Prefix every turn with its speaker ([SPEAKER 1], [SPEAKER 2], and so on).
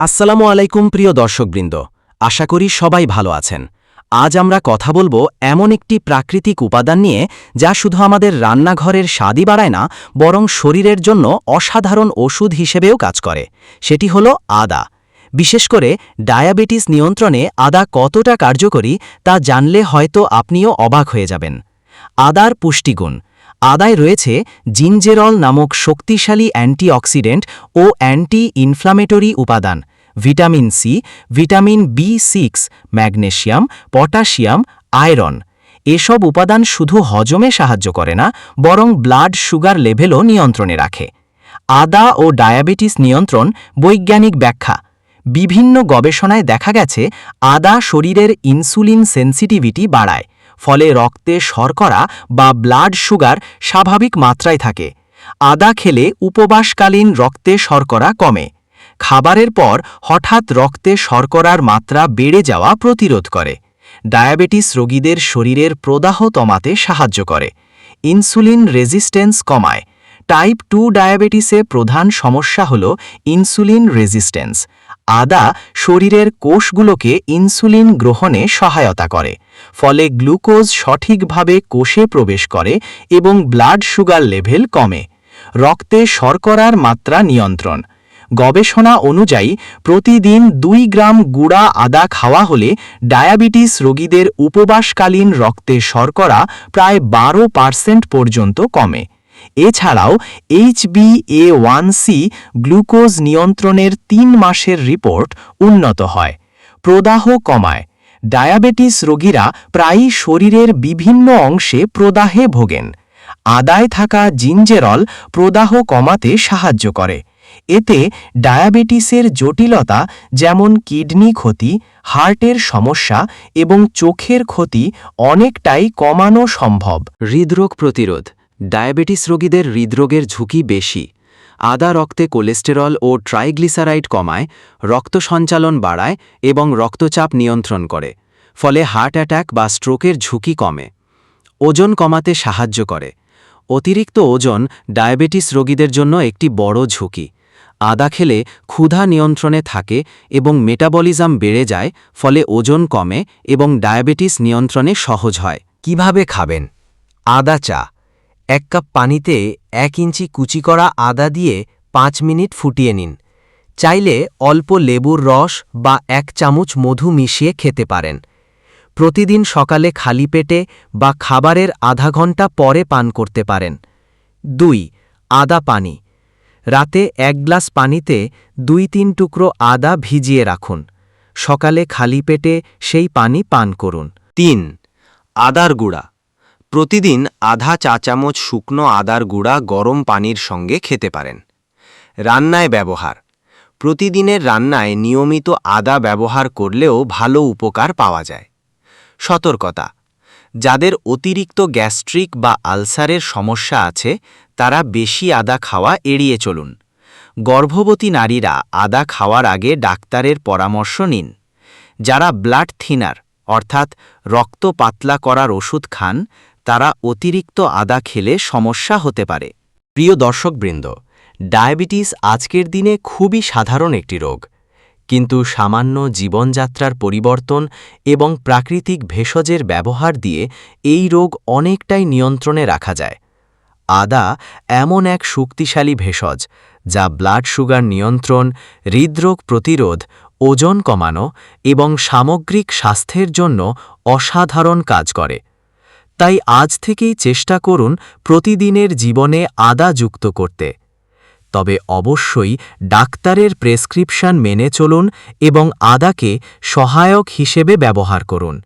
[SPEAKER 1] আসসালামু আলাইকুম প্রিয় দর্শকবৃন্দ, আশা করি সবাই ভালো আছেন। আজ আমরা কথা বলব এমন একটি প্রাকৃতিক উপাদান নিয়ে যা শুধু আমাদের রান্নাঘরের স্বাদই বাড়ায় না, বরং শরীরের জন্য অসাধারণ ওষুধ হিসেবেও কাজ করে। সেটি হলো আদা। বিশেষ করে ডায়াবেটিস নিয়ন্ত্রণে আদা কতটা কার্যকরী তা জানলে হয়তো আপনিও অবাক হয়ে যাবেন। আদার পুষ্টিগুণ। আদায় রয়েছে জিনজেরল নামক শক্তিশালী অ্যান্টিঅক্সিডেন্ট ও অ্যান্টি ইনফ্লামেটরি উপাদান। Vitamin C, vitamin B six, magnesium, potassium, iron. এসব উপাদান শুধু হজমে সাহায্য করে না, বরং ব্লাড সুগার লেভেলও নিয়ন্ত্রণে রাখে। আদা ও ডায়াবেটিস নিয়ন্ত্রণ বৈজ্ঞানিক ব্যাখ্যা। বিভিন্ন গবেষণায় দেখা গেছে, আদা শরীরের ইনসুলিন সেন্সিটিভিটি বাড়ায়, ফলে রক্তে শর্করা বা ব্লাড সুগার স্বাভাবিক মাত্রায় থাকে। আদা খেলে উপবাসকালীন রক্তে শর্করা কমে। খাবারের পর হঠাৎ রক্তে শর্করার মাত্রা বেড়ে যাওয়া প্রতিরোধ করে। ডায়াবেটিস রোগীদের শরীরের প্রদাহ কমাতে সাহায্য করে। ইনসুলিন রেজিস্ট্যান্স কমায়। টাইপ টু ডায়াবেটিসে প্রধান সমস্যা হল ইনসুলিন রেজিস্ট্যান্স। আদা শরীরের কোষগুলোকে ইনসুলিন গ্রহণে সহায়তা করে। ফলে গ্লুকোজ সঠিকভাবে কোষে প্রবেশ করে এবং ব্লাড সুগার লেভেল কমে। রক্তে শর্করার মাত্রা নিয়ন্ত্রণ। গবেষণা অনুযায়ী প্রতিদিন দুই গ্রাম গুঁড়া আদা খাওয়া হলে ডায়াবেটিস রোগীদের উপবাসকালীন রক্তে শর্করা প্রায় বারো পার্সেন্ট পর্যন্ত কমে। এছাড়াও HB A one C glucose নিয়ন্ত্রণের তিন মাসের রিপোর্ট উন্নত হয়। প্রদাহ কমায়। ডায়াবেটিস রোগীরা প্রায়ই শরীরের বিভিন্ন অংশে প্রদাহে ভোগেন। আদায় থাকা জিঞ্জেরল প্রদাহ কমাতে সাহায্য করে। এতে ডায়াবেটিসের জটিলতা যেমন কিডনি ক্ষতি, হার্টের সমস্যা এবং চোখের ক্ষতি অনেকটাই কমানো সম্ভব। হৃদরোগ প্রতিরোধ। ডায়াবেটিস রোগীদের হৃদরোগের ঝুঁকি বেশি। আদা রক্তে কোলেস্টেরল ও ট্রাইগ্লিসারাইড কমায়, রক্ত সঞ্চালন বাড়ায় এবং রক্তচাপ নিয়ন্ত্রণ করে, ফলে হার্ট অ্যাটাক বা স্ট্রোকের ঝুঁকি কমে। ওজন কমাতে সাহায্য করে। অতিরিক্ত ওজন ডায়াবেটিস রোগীদের জন্য একটি বড় ঝুঁকি। আদা খেলে ক্ষুধা নিয়ন্ত্রণে থাকে এবং মেটাবলিজম বেড়ে যায়, ফলে ওজন কমে এবং ডায়াবেটিস নিয়ন্ত্রণে সহজ হয়। কীভাবে খাবেন? আদা চা। এক কাপ পানিতে এক ইঞ্চি কুচি করা আদা দিয়ে পাঁচ মিনিট ফুটিয়ে নিন। চাইলে অল্প লেবুর রস বা এক চামচ মধু মিশিয়ে খেতে পারেন। প্রতিদিন সকালে খালি পেটে বা খাবারের আধা ঘণ্টা পরে পান করতে পারেন। দুই, আদা পানি। রাতে এক গ্লাস পানিতে দুই তিন টুকরো আদা ভিজিয়ে রাখুন। সকালে খালি পেটে সেই পানি পান করুন। তিন, আদার গুঁড়া। প্রতিদিন আধা চা চামচ শুকনো আদার গুঁড়া গরম পানির সঙ্গে খেতে পারেন। রান্নায় ব্যবহার। প্রতিদিনের রান্নায় নিয়মিত আদা ব্যবহার করলেও ভালো উপকার পাওয়া যায়। সতর্কতা। যাদের অতিরিক্ত গ্যাস্ট্রিক বা আলসারের সমস্যা আছে, তারা বেশি আদা খাওয়া এড়িয়ে চলুন। গর্ভবতী নারীরা আদা খাওয়ার আগে ডাক্তারের পরামর্শ নিন। যারা ব্লাড থিনার, অর্থাৎ রক্ত পাতলা করার ওষুধ খান, তারা অতিরিক্ত আদা খেলে সমস্যা হতে পারে। প্রিয় দর্শকবৃন্দ, ডায়াবেটিস আজকের দিনে খুবই সাধারণ একটি রোগ। কিন্তু সামান্য জীবনযাত্রার পরিবর্তন এবং প্রাকৃতিক ভেষজের ব্যবহার দিয়ে এই রোগ অনেকটাই নিয়ন্ত্রণে রাখা যায়। আদা এমন এক শক্তিশালী ভেষজ, যা ব্লাড সুগার নিয়ন্ত্রণ, হৃদরোগ প্রতিরোধ, ওজন কমানো এবং সামগ্রিক স্বাস্থ্যের জন্য অসাধারণ কাজ করে। তাই আজ থেকেই চেষ্টা করুন প্রতিদিনের জীবনে আদা যুক্ত করতে। তবে অবশ্যই ডাক্তারের প্রেসক্রিপশন মেনে চলুন এবং আদাকে সহায়ক হিসেবে ব্যবহার করুন।